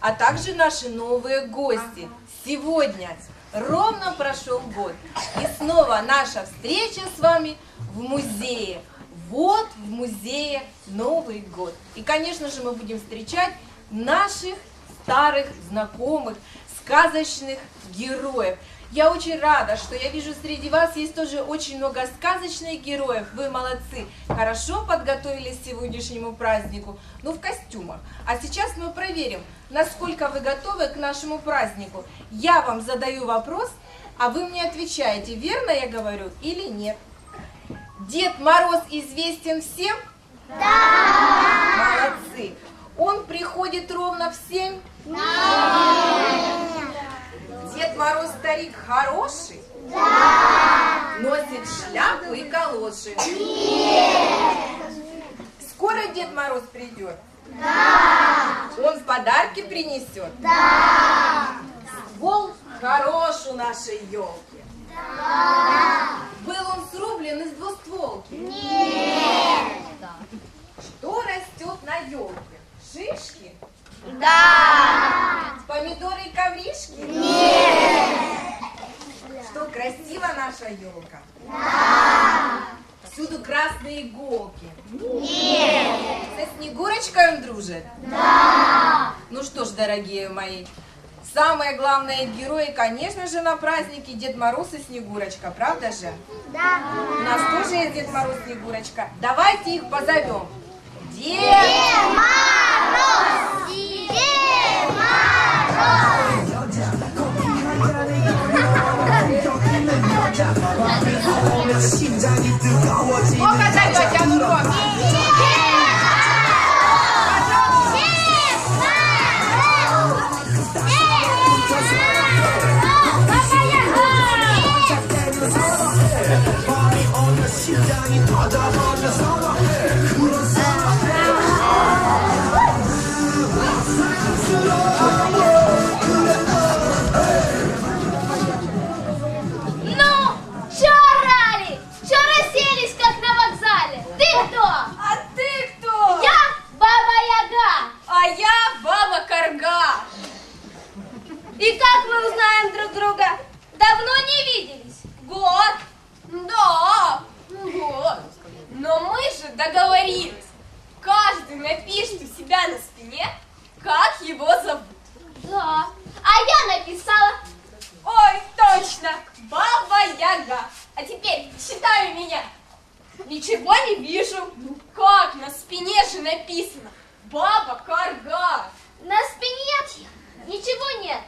а также наши новые гости. Сегодня ровно прошел год, и снова наша встреча с вами в музее. Вот в музее Новый год. И, конечно же, мы будем встречать наших старых знакомых, сказочных героев. Я очень рада, что я вижу среди вас есть тоже очень много сказочных героев. Вы молодцы, хорошо подготовились к сегодняшнему празднику, ну в костюмах. А сейчас мы проверим, насколько вы готовы к нашему празднику. Я вам задаю вопрос, а вы мне отвечаете, верно я говорю или нет. Дед Мороз известен всем? Да! Молодцы. Он приходит ровно в семь? Дед Мороз старик хороший? Да! Носит шляпу и калоши? Нет! Скоро Дед Мороз придет? Да! Он подарки принесет? Да! Ствол хорош у нашей елки? Да! Был он срублен из двустволки? Нет! Что растет на елке? Шишки? Помидоры и ковришки? Нет! Что, красива наша елка? Да! Всюду красные иголки? Нет! Со Снегурочкой он дружит? Да! Ну что ж, дорогие мои, самые главные герои, конечно же, на празднике Дед Мороз и Снегурочка, правда же? Да! У нас тоже есть Дед Мороз и Снегурочка. Давайте их позовем. Дед! Сколько договорились. Каждый напишет у себя на спине, как его зовут. Да. А я написала. Ой, точно, Баба Яга. А теперь читай меня. Ничего не вижу. Ну как, на спине же написано. Баба Карга. На спине ничего нет.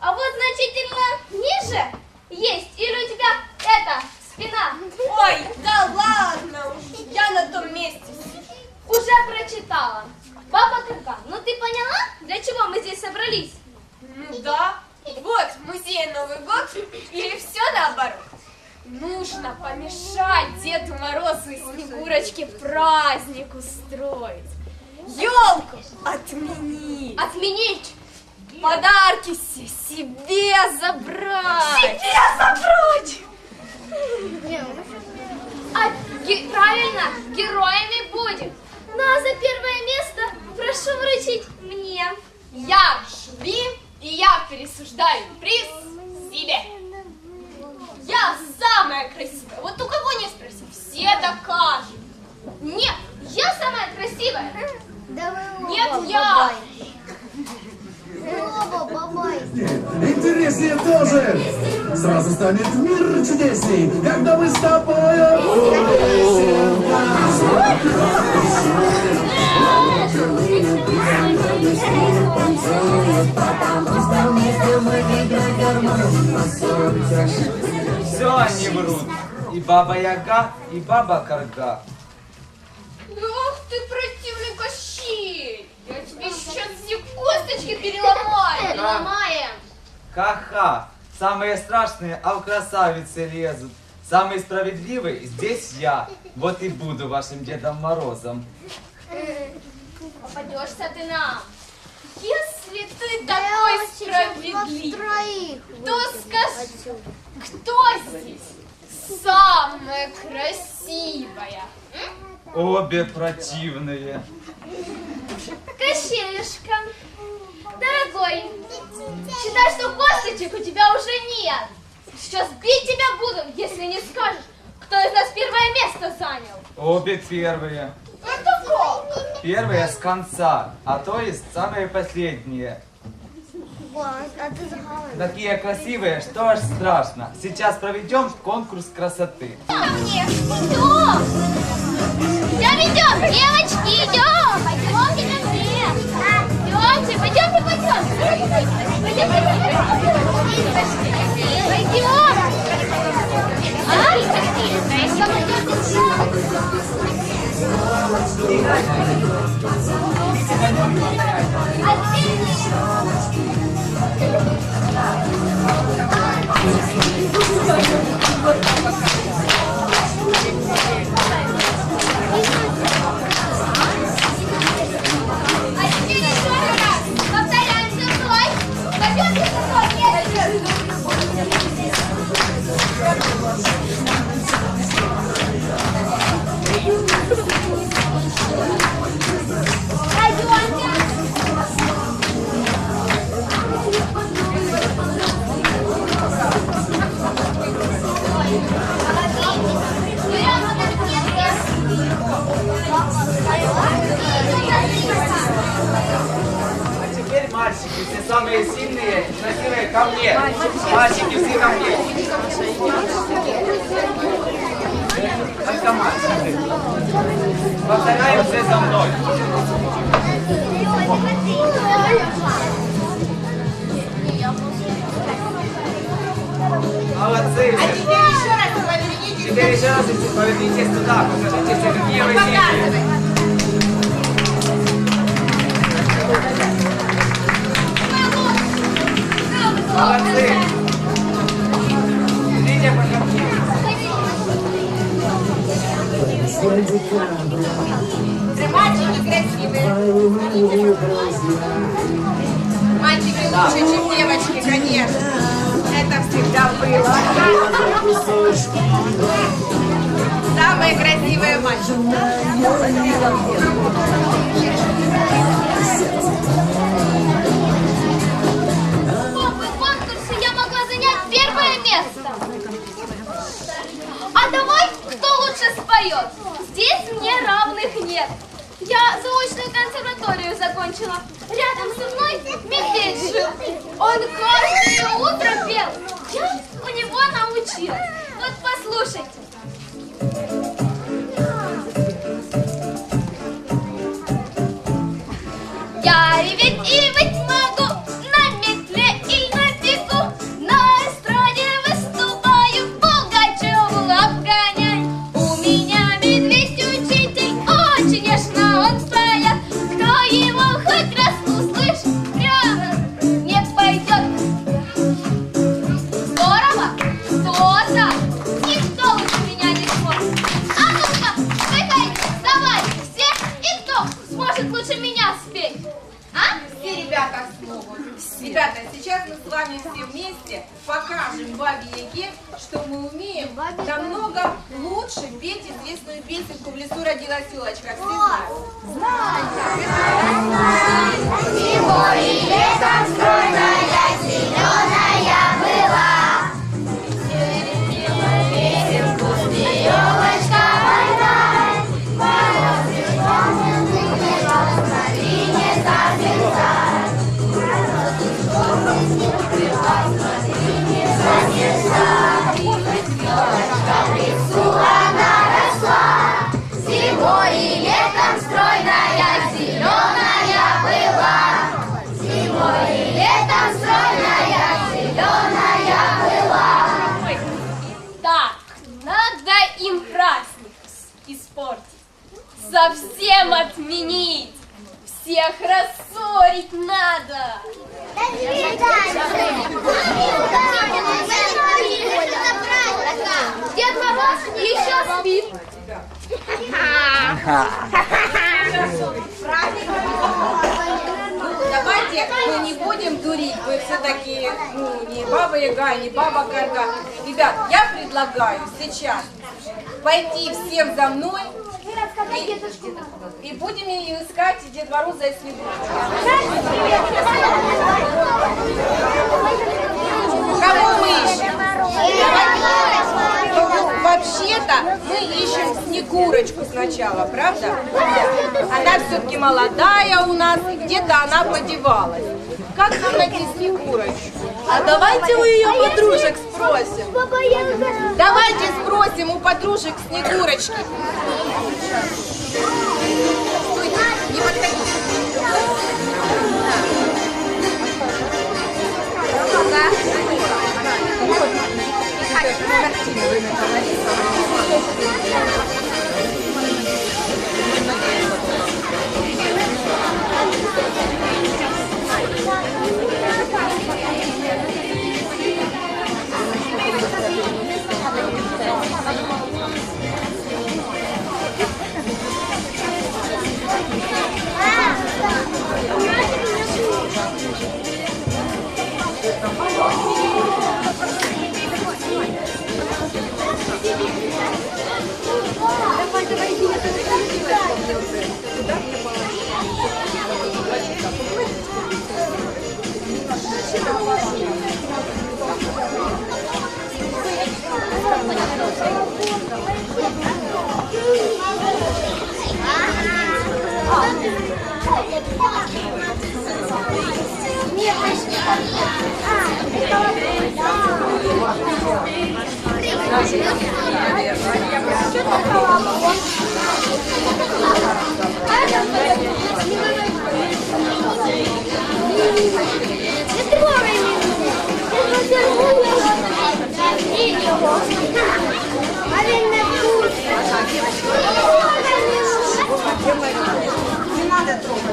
А вот значительно ниже есть. Или у тебя это, спина. Ой, да ладно уж, я на том месте. Уже прочитала. Баба Карга, ну ты поняла, для чего мы здесь собрались? Ну да. Вот, музей Новый год или все наоборот? Нужно помешать Деду Морозу и Снегурочке праздник устроить. Елку отменить. Отменить. Подарки се- себе забрать. Себе забрать! А ге- правильно, героями будем. Ну а за первое место прошу вручить мне. Я жюри, и я присуждаю приз себе. Я самая красивая. Вот у кого не спроси, все докажут. Нет, я самая красивая. Нет, я. Интереснее тоже. Сразу станет мир чудесней, когда мы с тобой Все они врут. И баба Яга, и баба Карга. Ах ты противный Кощей! Я тебе сейчас все косточки переломаю. Ломаем. Ха-ха. Самые страшные, а в красавицы лезут. Самый справедливый здесь я. Вот и буду вашим Дедом Морозом. Попадешься ты нам. Если ты такой справедливый, то скажи, кто здесь самая красивая? М? Обе противные. Кощеюшка, дорогой, считай, что косточек у тебя уже нет. Сейчас бить тебя буду, если не скажешь, кто из нас первое место занял. Обе первые. Это как? Первые с конца, а то есть самые последние. Такие красивые, что аж страшно. Сейчас проведем конкурс красоты. Мне. Идем. Я ведем, девочки, идем. Пойдемте ко мне. Идемте, пойдемте, пойдемте. Пойдемте, пойдемте. Пойдем. А все за мной. Молодцы. А теперь еще раз поверните. Теперь еще раз повернитесь туда, покажите все, какие вы сильные. Показывай. Молодцы. Мальчики красивые. Мальчики лучше, чем девочки, конечно. Это всегда было. Самые красивые мальчики. Он каждое утро пел. Я у него научилась. Вот послушайте. Совсем отменить. Всех рассорить надо. До свидания. Дед Мороз еще спит. Давайте мы не будем дурить, мы все-таки ну, не баба Яга, не баба Карга. Ребят, я предлагаю сейчас пойти всем за мной и, и будем искать Дед Мороза и Снегурочку. Кого мы ищем? Ну, Вообще-то мы ищем Снегурочку сначала, правда? Она все-таки молодая у нас, и где-то она подевалась. Как нам найти Снегурочку? А давайте у ее подружек спросим. Давайте спросим у подружек Снегурочки. Стойте, не подходите. А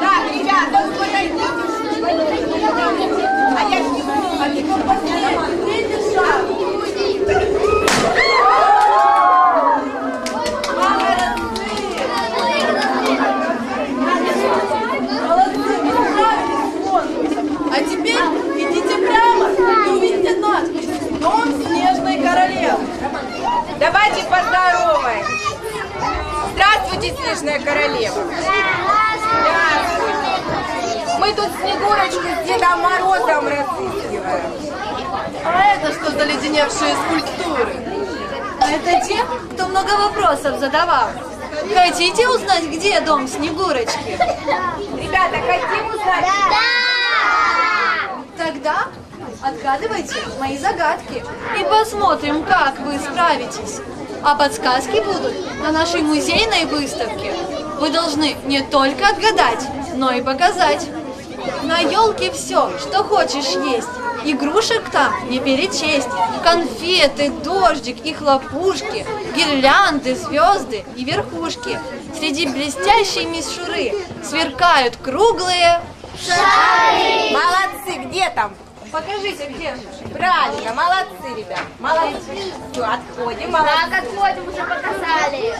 Так, ребята, вот подойдите. А я не буду, а ты посмотрите, шаг. А теперь идите прямо и увидите надпись «Дом Снежной Королевы». Давайте поздороваем. Здравствуйте, Снежная Королева. Здравствуйте. Мы тут Снегурочку с Дедом Морозом разыскиваем. А это что за леденевшие скульптуры? Это те, кто много вопросов задавал. Хотите узнать, где дом Снегурочки? Ребята, хотим узнать? Тогда отгадывайте мои загадки и посмотрим, как вы справитесь. А подсказки будут на нашей музейной выставке. Вы должны не только отгадать, но и показать. На елке все, что хочешь есть. Игрушек там не перечесть. Конфеты, дождик и хлопушки, гирлянды, звезды и верхушки. Среди блестящей мишуры сверкают круглые Молодцы, где там? Покажите, где. Правильно, молодцы, ребят. Молодцы. Все, отходим, молодцы. Так, отходим, уже показали.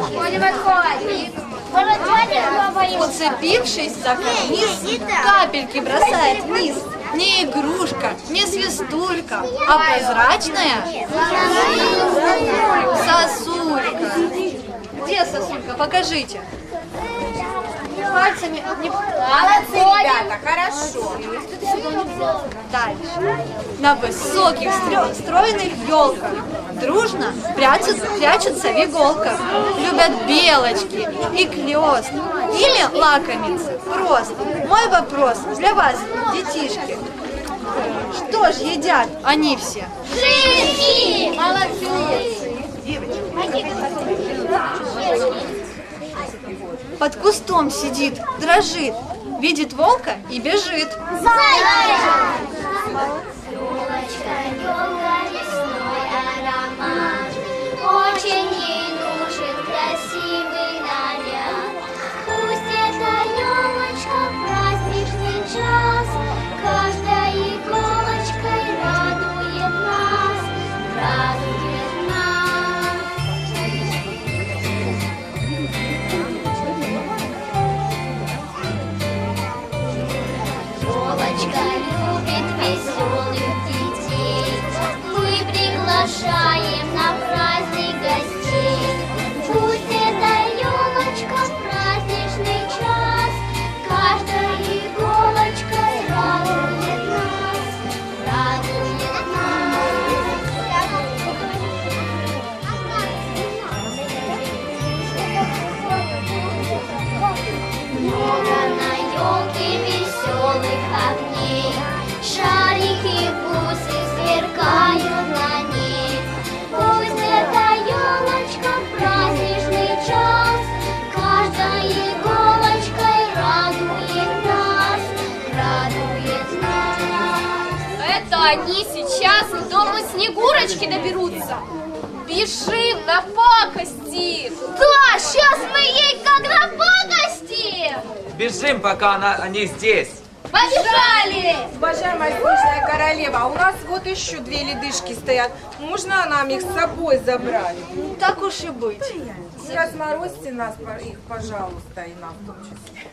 Отходим, отходим. Уцепившись за карниз, капельки бросает вниз. Не игрушка, не свистулька, а прозрачная сосулька. Где сосулька? Покажите. Пальцами не... Молодцы, ребята, хорошо. Дальше. На высоких стройных елках дружно прячутся, прячутся в иголках. Любят белочки и клёст или лакомиться. Просто. Мой вопрос для вас, детишки. Что ж едят они все? Шишки! Молодцы! Под кустом сидит, дрожит, видит волка и бежит. Зайка! Очень они сейчас к дому Снегурочки доберутся. Бежим на пакости! Да, сейчас мы ей как на пакости! Бежим, пока она, они здесь. Побежали! Уважаемая снежная королева, у нас вот еще две ледышки стоят. Можно нам их с собой забрать? Так уж и быть. Не разморозьте нас, их, пожалуйста, и нам в том числе.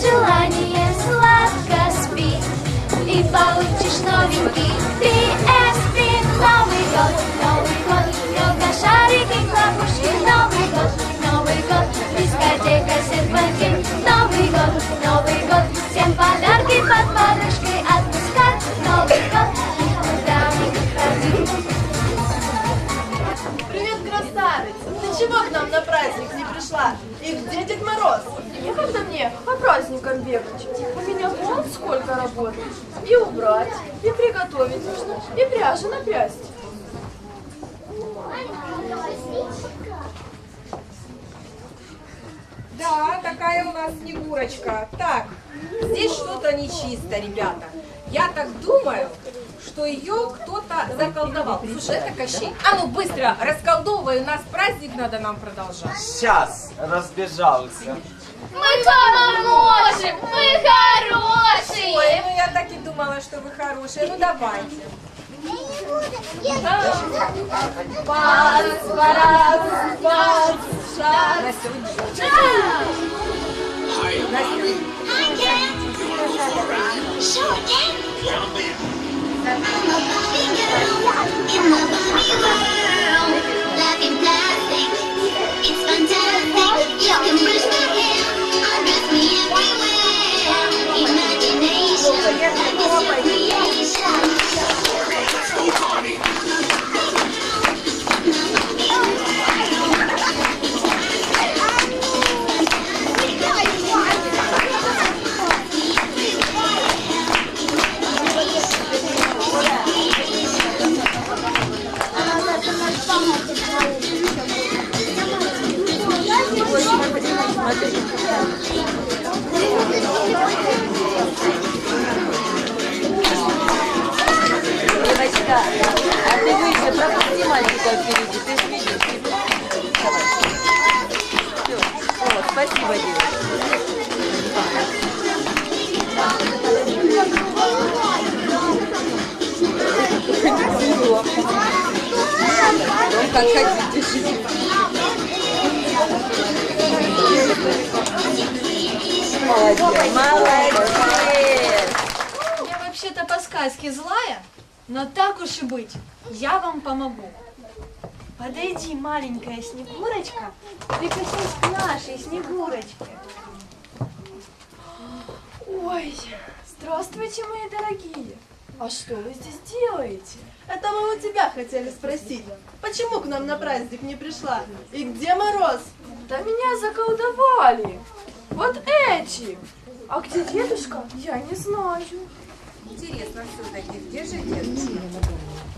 Желание, сладко спи И получишь новенький PSP Новый год, Новый год, елка, шарики, хлопушки Новый год, Новый год, дискотека, серпантин чего к нам на праздник не пришла? И где Дед Мороз? Некогда мне по праздникам бегать. У меня вон сколько работы. И убрать, и приготовить нужно, и пряжу напрясть. Да, такая у нас Снегурочка. Так, здесь что-то нечисто, ребята. Я так думаю, что ее заколдовал. Слушай, это Кощей. А ну быстро, расколдовывай, у нас праздник надо нам продолжать. Сейчас разбежался. Мы поможем, мы Ой, хорошие ну я так и думала, что вы хорошие. Ну давайте. Настя, In the как хотите, живите. Молодец. Молодец. Я вообще-то по сказке злая, но так уж и быть, я вам помогу. Подойди, маленькая Снегурочка, прикоснись к нашей Снегурочке. Ой, здравствуйте, мои дорогие. А что вы здесь делаете? Это мы у тебя хотели спросить. Почему к нам на праздник не пришла? И где Мороз? Да меня заколдовали. Вот эти. А где дедушка? Я не знаю. Интересно все-таки, где же дедушка?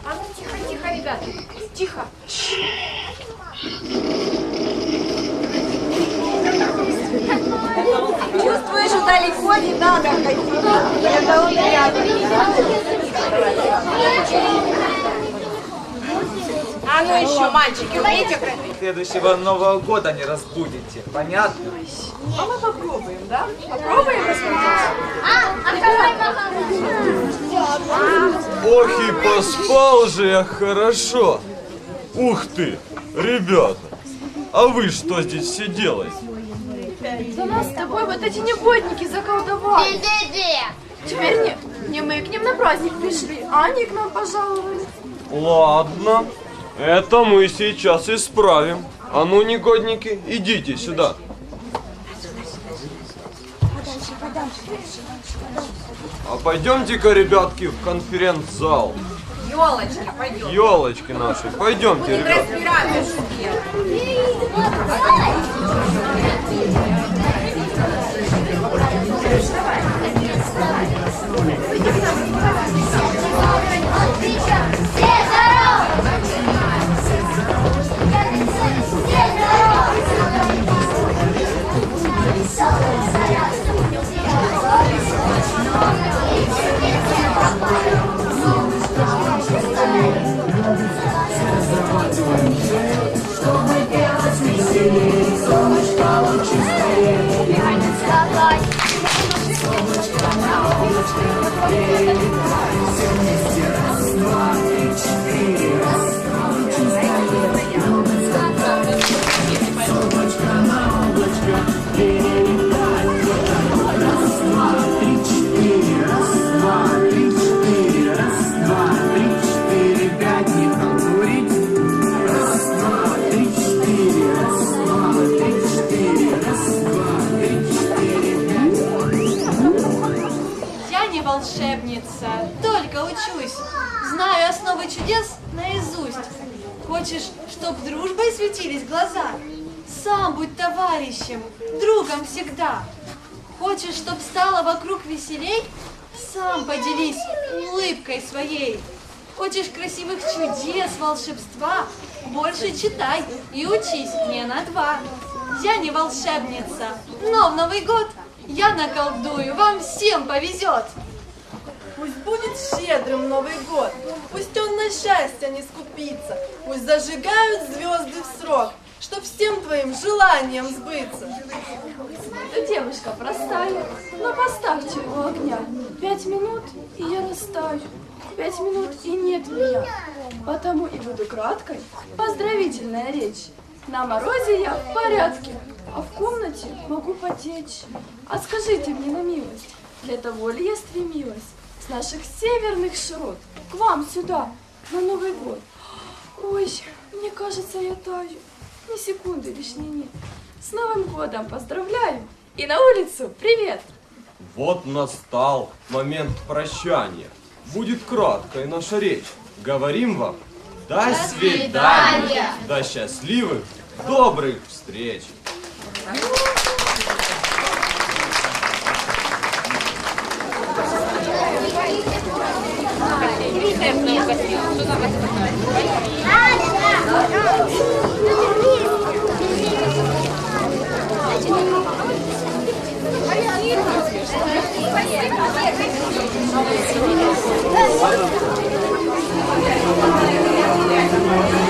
А ну тихо, тихо, ребята Тихо. Чувствуешь, что далеко не надо ходить. Это он рядом. А А ну еще, мальчики, умеете красить? Следующего Нового года не разбудите. Понятно? А мы попробуем, да? Попробуем рассмотреть? Ох и поспал же я хорошо. Ух ты, ребята, а вы что здесь все делаете? За нас с тобой вот эти негодники заколдовали. Теперь не, не мы к ним на праздник пришли, а они к нам пожаловали. Ладно, это мы сейчас исправим. А ну, негодники, идите сюда. А пойдемте-ка, ребятки, в конференц-зал. Елочка, пойдем. Елочки наши, пойдемте, Будем ребят. разбираться, чтоб дружбой светились глаза? Сам будь товарищем, другом всегда. Хочешь, чтоб стало вокруг веселей? Сам поделись улыбкой своей. Хочешь красивых чудес, волшебства? Больше читай и учись не на два. Я не волшебница, но в Новый год я наколдую, вам всем повезет. Будет щедрым Новый год, пусть он на счастье не скупится, пусть зажигают звезды в срок, чтоб всем твоим желаниям сбыться. Девушка простая, но поставьте у огня. Пять минут, и я растаю. Пять минут, и нет меня. Потому и буду краткой. Поздравительная речь. На морозе я в порядке, а в комнате могу потечь. А скажите мне на милость, для того ли я стремилась с наших северных широт к вам сюда, на Новый год? Ой, мне кажется, я таю. Ни секунды лишней нет. С Новым годом поздравляю! И на улицу привет! Вот настал момент прощания. Будет краткая наша речь. Говорим вам до, свидания. До счастливых, добрых встреч. Да